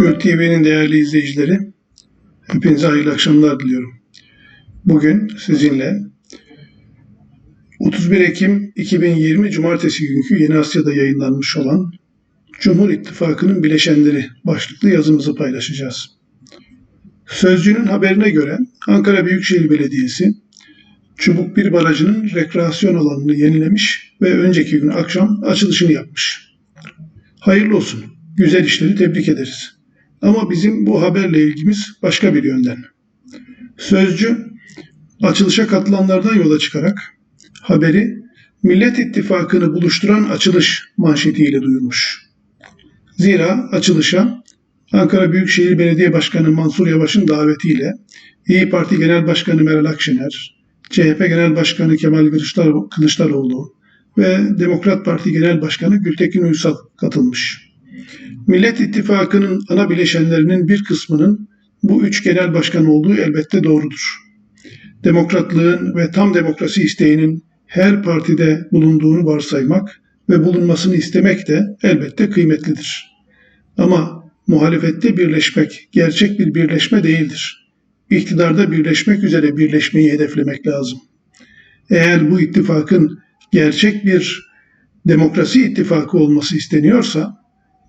Yurt TV'nin değerli izleyicileri, hepinize hayırlı akşamlar diliyorum. Bugün sizinle 31 Ekim 2020 Cumartesi günkü Yeni Asya'da yayınlanmış olan Cumhur İttifakı'nın bileşenleri başlıklı yazımızı paylaşacağız. Sözcünün haberine göre Ankara Büyükşehir Belediyesi Çubuk Bir Barajı'nın rekreasyon alanını yenilemiş ve önceki gün akşam açılışını yapmış. Hayırlı olsun. Güzel işleri tebrik ederiz. Ama bizim bu haberle ilgimiz başka bir yönden. Sözcü açılışa katılanlardan yola çıkarak haberi Millet İttifakı'nı buluşturan açılış manşetiyle duyurmuş. Zira açılışa Ankara Büyükşehir Belediye Başkanı Mansur Yavaş'ın davetiyle İyi Parti Genel Başkanı Meral Akşener, CHP Genel Başkanı Kemal Kılıçdaroğlu ve Demokrat Parti Genel Başkanı Gültekin Uysal katılmış. Millet İttifakı'nın ana bileşenlerinin bir kısmının bu üç genel başkan olduğu elbette doğrudur. Demokratlığın ve tam demokrasi isteğinin her partide bulunduğunu varsaymak ve bulunmasını istemek de elbette kıymetlidir. Ama muhalefette birleşmek gerçek bir birleşme değildir. İktidarda birleşmek üzere birleşmeyi hedeflemek lazım. Eğer bu ittifakın gerçek bir demokrasi ittifakı olması isteniyorsa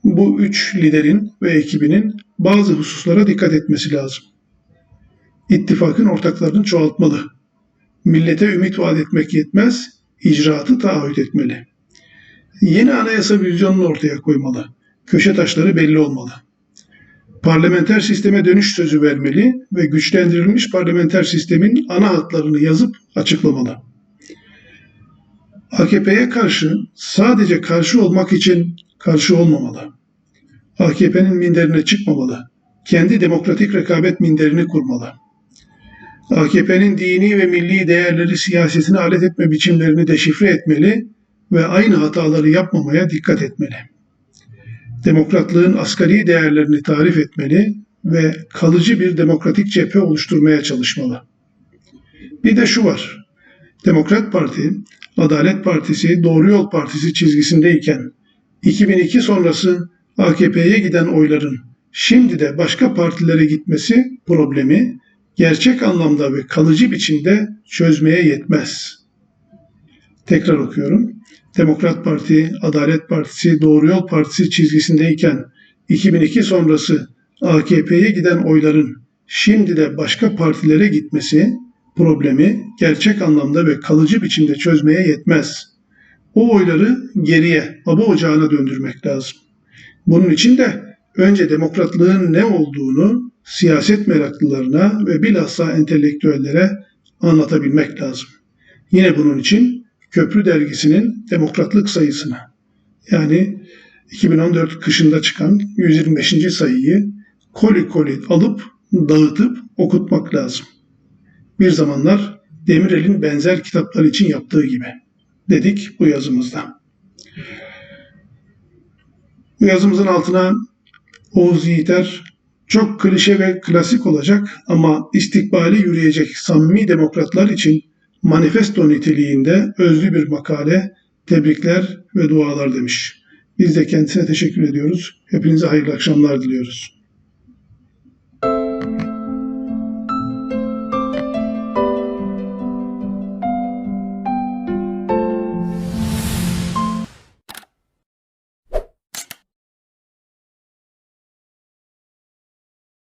bu üç liderin ve ekibinin bazı hususlara dikkat etmesi lazım. İttifakın ortaklarını çoğaltmalı. Millete ümit vaat etmek yetmez, icraatı taahhüt etmeli. Yeni anayasa vizyonunu ortaya koymalı. Köşe taşları belli olmalı. Parlamenter sisteme dönüş sözü vermeli ve güçlendirilmiş parlamenter sistemin ana hatlarını yazıp açıklamalı. AKP'ye karşı sadece karşı olmak için karşı olmamalı. AKP'nin minderine çıkmamalı. Kendi demokratik rekabet minderini kurmalı. AKP'nin dini ve milli değerleri siyasetine alet etme biçimlerini deşifre etmeli ve aynı hataları yapmamaya dikkat etmeli. Demokratlığın asgari değerlerini tarif etmeli ve kalıcı bir demokratik cephe oluşturmaya çalışmalı. Bir de şu var. Demokrat Parti, Adalet Partisi, Doğru Yol Partisi çizgisindeyken 2002 sonrası AKP'ye giden oyların şimdi de başka partilere gitmesi problemi gerçek anlamda ve kalıcı biçimde çözmeye yetmez. Tekrar okuyorum. Demokrat Parti, Adalet Partisi, Doğru Yol Partisi çizgisindeyken 2002 sonrası AKP'ye giden oyların şimdi de başka partilere gitmesi problemi gerçek anlamda ve kalıcı biçimde çözmeye yetmez. O oyları geriye, baba ocağına döndürmek lazım. Bunun için de önce demokratlığın ne olduğunu siyaset meraklılarına ve bilhassa entelektüellere anlatabilmek lazım. Yine bunun için Köprü dergisinin demokratlık sayısına yani 2014 kışında çıkan 125. sayıyı koli koli alıp dağıtıp okutmak lazım. Bir zamanlar Demirel'in benzer kitaplar için yaptığı gibi dedik bu yazımızda. Bu yazımızın altına Oğuz Yiğiter çok klişe ve klasik olacak ama istikbali yürüyecek samimi demokratlar için manifesto niteliğinde özlü bir makale, tebrikler ve dualar demiş. Biz de kendisine teşekkür ediyoruz. Hepinize hayırlı akşamlar diliyoruz.